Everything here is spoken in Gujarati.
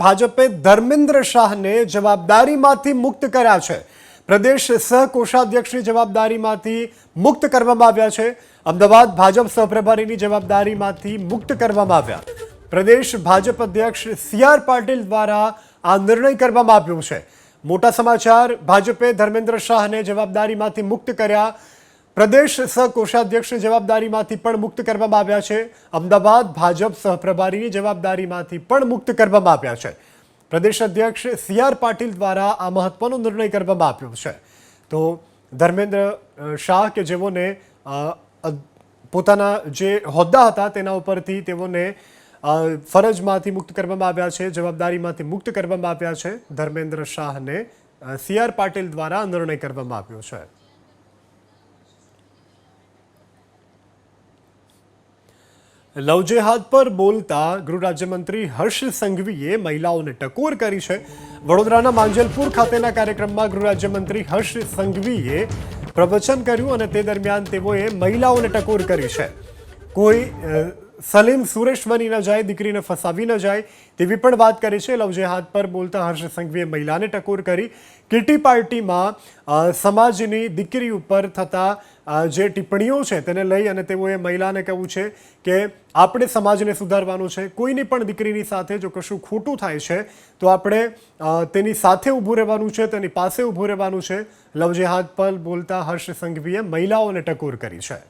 ભાજપે ધર્મેન્દ્ર શાહને જવાબદારીમાંથી મુક્ત કર્યા છે. પ્રદેશ સહકોષાધ્યક્ષની જવાબદારીમાંથી મુક્ત કરવામાં આવ્યા છે. અમદાવાદ ભાજપ સહપ્રભારીની જવાબદારીમાંથી મુક્ત કરવામાં આવ્યા. પ્રદેશ ભાજપ અધ્યક્ષ સી આર પાટીલ દ્વારા આ નિર્ણય કરવામાં આવ્યો છે. મોટા સમાચાર, ભાજપે ધર્મેન્દ્ર શાહને જવાબદારીમાંથી મુક્ત કર્યા. પ્રદેશ સહકોષાધ્યક્ષ જવાબદારીમાંથી પણ મુક્ત કરવામાં આવ્યા છે. અમદાવાદ ભાજપ સહપ્રભારીની જવાબદારીમાંથી પણ મુક્ત કરવામાં આવ્યા છે. પ્રદેશ અધ્યક્ષ સી આર પાટીલ દ્વારા આ મહત્વનો નિર્ણય કરવામાં આવ્યો છે. તો ધર્મેન્દ્ર શાહ કે જેઓને પોતાના જે હોદ્દા હતા તેના ઉપરથી તેઓને ફરજમાંથી મુક્ત કરવામાં આવ્યા છે, જવાબદારીમાંથી મુક્ત કરવામાં આવ્યા છે. ધર્મેન્દ્ર શાહને સી આર પાટીલ દ્વારા નિર્ણય કરવામાં આવ્યો છે. લવ જેહાદ પર બોલતા ગૃહ રાજ્યમંત્રી હર્ષ સંઘવીએ મહિલાઓને ટકોર કરી છે. વડોદરાના માંજલપુર ખાતેના કાર્યક્રમમાં ગૃહ રાજ્યમંત્રી હર્ષ સંઘવીએ પ્રવચન કર્યું અને તે દરમિયાન તેઓએ મહિલાઓને ટકોર કરી છે. કોઈ સલીમ સુરેશ બની ન જાય, દીકરીને ફસાવી ન જાય, તેવી પણ વાત કરી છે. લવ જેહાદ પર બોલતા હર્ષ સંઘવીએ મહિલાને ટકોર કરી. કિટી પાર્ટીમાં સમાજની દીકરી ઉપર થતા જે ટિપ્પણીઓ છે તેને લઈ અને તેઓએ મહિલાને કહેવું છે કે આપણે સમાજને સુધારવાનું છે. કોઈની પણ દીકરીની સાથે જો કશું ખોટું થાય છે, તો આપણે તેની સાથે ઊભું રહેવાનું છે, તેની પાસે ઊભું રહેવાનું છે. લવજે હાથ પર બોલતા હર્ષ સંઘવીએ મહિલાઓને ટકોર કરી છે.